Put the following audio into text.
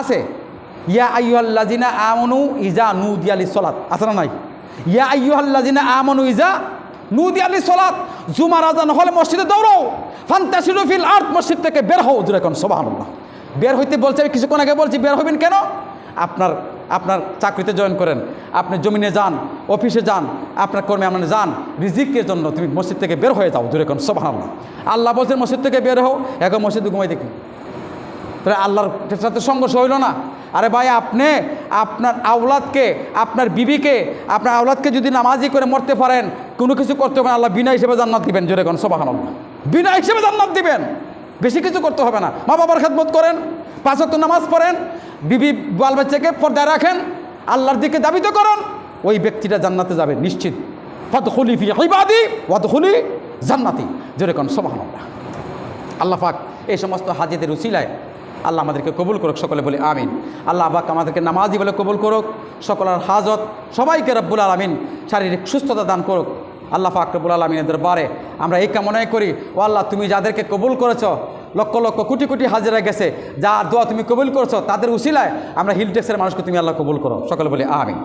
আছে। ইয়া আইয়ুহাল্লাজিনা আমনু ইজা নুদিয়ালি সলাত আছে না নাই? ইয়া আইয়ুহাল্লাজিনা আমনু ইজা নুদিয়ালি সলাত জুমার আজান হলে মসজিদে দৌড়ো ফান্তাসিরু ফিল আর্থ মসজিদ থেকে বের হও জুড়ে কোন, সুবহানাল্লাহ। বের হইতে বলছে আমি, কিছুক্ষণ আগে বলছি, বের হবেন কেন? আপনার আপনার চাকরিতে জয়েন করেন, আপনি জমিনে যান, অফিসে যান, আপনার কর্মে আপনি যান, রিজিকের জন্য তুমি মসজিদ থেকে বের হয়ে যাও দূরে কোন, সুবহানাল্লাহ। আল্লাহ বলছেন, মসজিদ থেকে বের হও, এখন মসজিদে ঘুমাই দেখি। তাহলে আল্লাহর সাথে সংঘর্ষ হইল না। আরে ভাই, আপনি আপনার আওলাদকে, আপনার বিবিকে, আপনার আওলাদকে যদি নামাজি করে মরতে পারেন, কোনো কিছু করতে হবে না। আল্লাহ বিনা হিসেবে জান্নাত দিবেন, জোরে কোন সবাহান বিনা হিসেবে জান্নাত দিবেন। বেশি কিছু করতে হবে না। মা বাবার খেদমত করেন, পাঁচ ওয়াক্ত নামাজ পড়েন, বিবি বাল বাচ্চাকে পর্দায় রাখেন, আল্লাহর দিকে দাবিত করেন, ওই ব্যক্তিটা জান্নাতে যাবে, নিশ্চিত। ফত খুলি ফি ইবাদি ওয়াত খুলি জান্নাতি। জোরে কোন সবাহান আল্লাহ পাক এই সমস্ত হাজিদের উসিলায় আল্লাহ আমাদেরকে কবুল করুক, সকলে বলে আমিন। আল্লাহ আবাক আমাদেরকে নামাজি বলে কবুল করুক, সকলের হাজত সবাইকে রব্বুল আলমিন শারীরিক সুস্থতা দান করুক। আল্লাহ ফাকরবুল আলমিনের দরবারে আমরা এই কামনাই করি, ও আল্লাহ তুমি যাদেরকে কবুল করেছ, লক্ষ লক্ষ কোটি কোটি হাজিরা গেছে যা দোয়া তুমি কবুল করছ, তাদের উশিলায় আমরা হিলটেক্সের মানুষকে তুমি আল্লাহ কবুল করো, সকলে বলে আমিন।